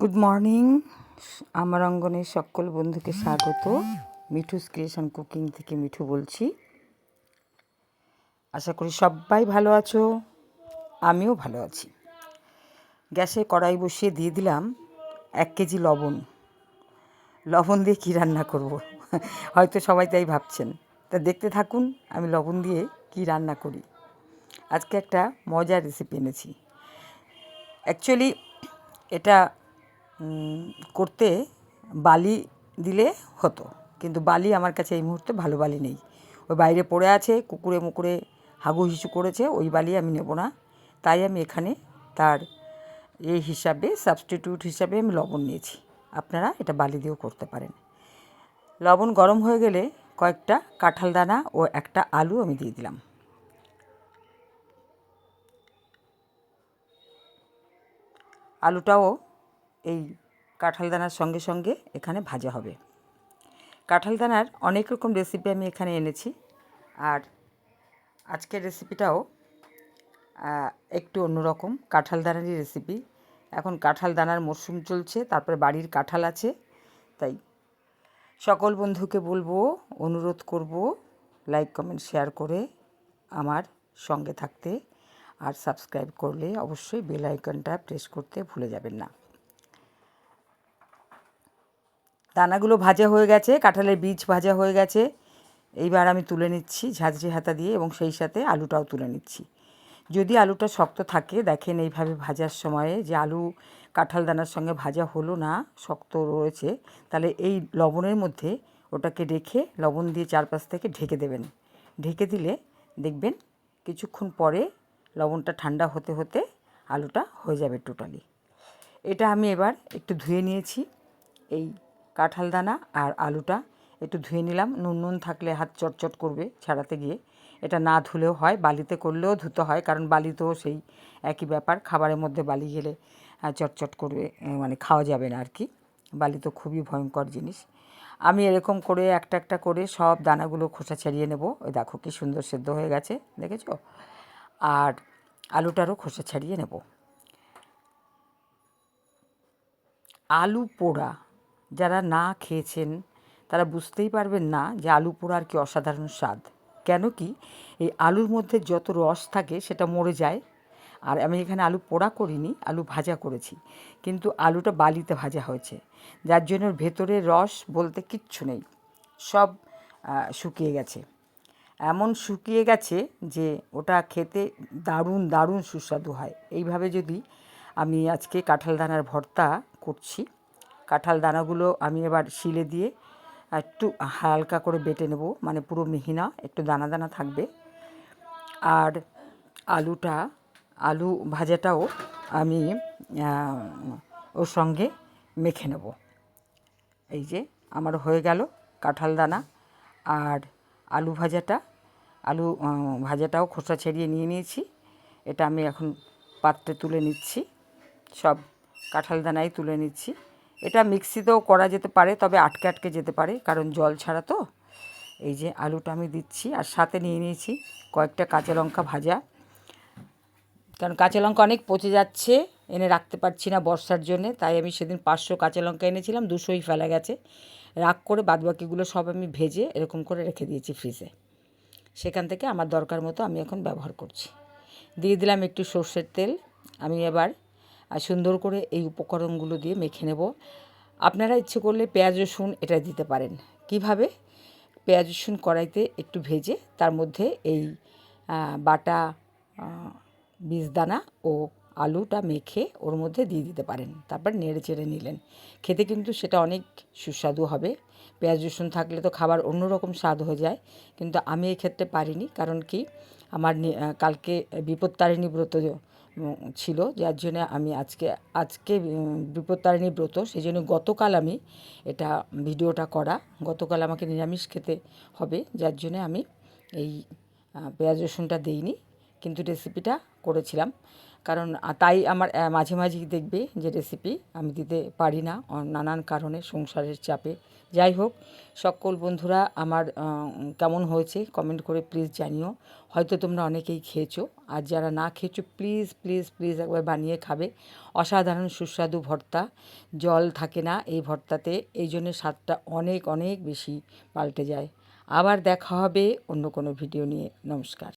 Good morning আমার অঙ্গনের সকল বন্ধুকে স্বাগত। মিঠুস ক্রিয়েশন কুকিং থেকে মিঠু বলছি। আশা করি সবাই ভালো আছো, আমিও ভালো আছি। গ্যাসে কড়াই বসিয়ে দিয়ে দিলাম এক কেজি লবণ। লবণ দিয়ে কী রান্না করব? হয়তো সবাই তাই ভাবছেন। তা দেখতে থাকুন, আমি লবণ দিয়ে কী রান্না করি। আজকে একটা মজার রেসিপি এনেছি। অ্যাকচুয়ালি এটা করতে বালি দিলে হতো। কিন্তু বালি আমার কাছে এই মুহূর্তে ভালো বালি নেই। ওই বাইরে পড়ে আছে, কুকুরে মুকুরে হাগু হিসু করেছে, ওই বালি আমি নেব না। তাই আমি এখানে তার এই হিসাবে সাবস্টিটিউট হিসাবে আমি লবণ নিয়েছি। আপনারা এটা বালি দিয়েও করতে পারেন। লবণ গরম হয়ে গেলে কয়েকটা কাঁঠাল দানা ও একটা আলু আমি দিয়ে দিলাম। আলুটাও এই কাঁঠাল দানার সঙ্গে সঙ্গে এখানে ভাজা হবে। কাঁঠাল দানার অনেক রকম রেসিপি আমি এখানে এনেছি। আর আজকের রেসিপিটাও একটু অন্যরকম কাঁঠাল দানারই রেসিপি এখন কাঁঠাল দানার মরশুম চলছে, তারপরে বাড়ির কাঁঠাল আছে। তাই সকল বন্ধুকে বলব, অনুরোধ করব লাইক কমেন্ট শেয়ার করে আমার সঙ্গে থাকতে। আর সাবস্ক্রাইব করলে অবশ্যই বেল আইকনটা প্রেস করতে ভুলে যাবেন না। দানাগুলো ভাজা হয়ে গেছে, কাঁঠালের বীজ ভাজা হয়ে গেছে। এইবার আমি তুলে নিচ্ছি ঝাঁঝরি হাতা দিয়ে এবং সেই সাথে আলুটাও তুলে নিচ্ছি। যদি আলুটা শক্ত থাকে, দেখেন এইভাবে ভাজার সময়ে যে আলু কাঁঠাল দানার সঙ্গে ভাজা হলো না, শক্ত রয়েছে, তাহলে এই লবণের মধ্যে ওটাকে রেখে লবণ দিয়ে চারপাশ থেকে ঢেকে দেবেন। ঢেকে দিলে দেখবেন কিছুক্ষণ পরে লবণটা ঠান্ডা হতে হতে আলুটা হয়ে যাবে টোটালি এটা আমি এবার একটু ধুয়ে নিয়েছি। এই কাঁঠাল দানা আর আলুটা একটু ধুয়ে নিলাম। নুন নুন থাকলে হাত চটচট করবে ছাড়াতে গিয়ে। এটা না ধুলেও হয়, বালিতে করলেও ধুতে হয়, কারণ বালিতেও সেই একই ব্যাপার। খাবারের মধ্যে বালি গেলে চটচট করবে মানে খাওয়া যাবে না আর কি। বালি তো খুবই ভয়ঙ্কর জিনিস। আমি এরকম করে একটা একটা করে সব দানাগুলো খোসা ছাড়িয়ে নেব। ওই দেখো কি সুন্দর সেদ্ধ হয়ে গেছে, দেখেছ? আর আলুটারও খোসা ছাড়িয়ে নেব। আলু পোড়া। যারা না খেয়েছেন, তারা বুঝতেই পারবেন না যে আলু পোড়ার কি অসাধারণ স্বাদ। কেন কি এই আলুর মধ্যে যত রস থাকে সেটা মরে যায়। আর আমি এখানে আলু পোড়া করিনি, আলু ভাজা করেছি। কিন্তু আলুটা বালিতে ভাজা হয়েছে। যার জন্য ভেতরে রস বলতে কিচ্ছু নেই। সব শুকিয়ে গেছে। এমন শুকিয়ে গেছে যে ওটা খেতে দারুণ দারুণ সুস্বাদু হয়। এইভাবে যদি আমি আজকে কাঁঠাল দানার ভর্তা করছি কাঁঠাল দানাগুলো আমি এবার শিলে দিয়ে একটু হালকা করে বেটে নেব মানে পুরো মিহি না একটু দানা দানা থাকবে। আর আলুটা, আলু ভাজাটাও আমি ওর সঙ্গে মেখে নেব। এই যে আমার হয়ে গেল কাঁঠাল দানা। আর আলু ভাজাটা, আলু ভাজাটাও খোসা ছেড়িয়ে নিয়ে নিয়েছি। এটা আমি এখন পাত্রে তুলে নিচ্ছি। সব কাঁঠাল দানাই তুলে নিচ্ছি। এটা মিক্সিতেও করা যেতে পারে, তবে আটকে আটকে যেতে পারে, কারণ জল ছাড়া তো। এই যে আলুটা আমি দিচ্ছি, আর সাথে নিয়ে নিয়েছি কয়েকটা কাঁচা লঙ্কা ভাজা। কারণ কাঁচা লঙ্কা অনেক পচে যাচ্ছে, এনে রাখতে পারছি না বর্ষার জন্যে, তাই আমি সেদিন পাঁচশো কাঁচা লঙ্কা এনেছিলাম, দুশোই ফেলা গেছে। রাগ করে বাদবাকিগুলো সব আমি ভেজে এরকম করে রেখে দিয়েছি ফ্রিজে। সেখান থেকে আমার দরকার মতো আমি এখন ব্যবহার করছি। দিয়ে দিলাম একটু সর্ষের তেল, আমি এবার আহ, সুন্দর করে এই উপকরণগুলো দিয়ে মেখে নেব। আপনারা ইচ্ছে করলে পেঁয়াজ রসুন এটা দিতে পারেন। কীভাবে? পেঁয়াজ রসুন কড়াইতে একটু ভেজে তার মধ্যে এই বাটা বীজদানা ও আলুটা মেখে ওর মধ্যে দিয়ে দিতে পারেন। তারপর নেড়ে চেড়ে নিলেন। খেতে কিন্তু সেটা অনেক সুস্বাদু হবে। পেঁয়াজ, রসুন থাকলে তো খাবার অন্যরকম স্বাদ হয়ে যায়। কিন্তু আমি এই ক্ষেত্রে পারিনি। কারণ কি? আমার কালকে বিপত্তারিণী ব্রত ছিল। যার জন্য আমি আজকে আজকে বিপত্তারিণী ব্রত। সেই জন্য গতকাল আমি এটা ভিডিওটা করা। গতকাল আমাকে নিরামিষ খেতে হবে। যার জন্য আমি এই পেঁয়াজ, রসুনটা দিইনি। কিন্তু রেসিপিটা করেছিলাম। কারণ তাই আমার মাঝে মাঝেই দেখবে যে রেসিপি আমি দিতে পারি না নানান কারণে সংসারের চাপে। যাই হোক, সকল বন্ধুরা আমার কেমন হয়েছে কমেন্ট করে প্লিজ জানিও। হয়তো তোমরা অনেকেই খেয়েছো। আর যারা না খেয়েছো প্লিজ প্লিজ প্লিজ একবার বানিয়ে খাবে। অসাধারণ সুস্বাদু ভর্তা। জল থাকে না এই ভর্তাতে, এই জন্য স্বাদটা অনেক অনেক বেশি পাল্টে যায়। আবার দেখা হবে অন্য কোনো ভিডিও নিয়ে। নমস্কার।